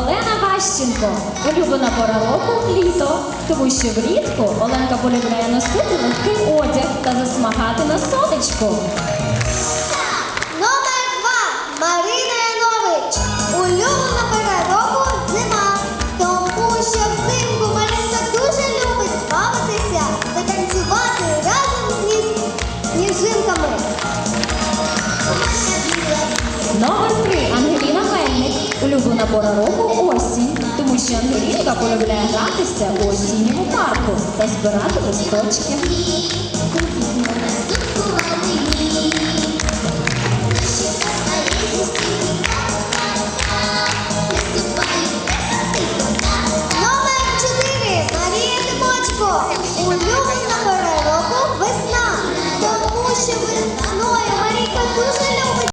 сонечко. Улюблена пора року літо, тому що влітку Оленка полюбляє носити легкий одяг та засмагати на сонечку. Номер два. Марина Янович. Улюблена пора року зима. Тому що взимку Маринка дуже любить бавитися та танцювати разом з ніж- сніжинками. Номер. Улюблена пора року осінь, тому що Ангелінка полюбляє гратися у осінньому парку та збирати листочки.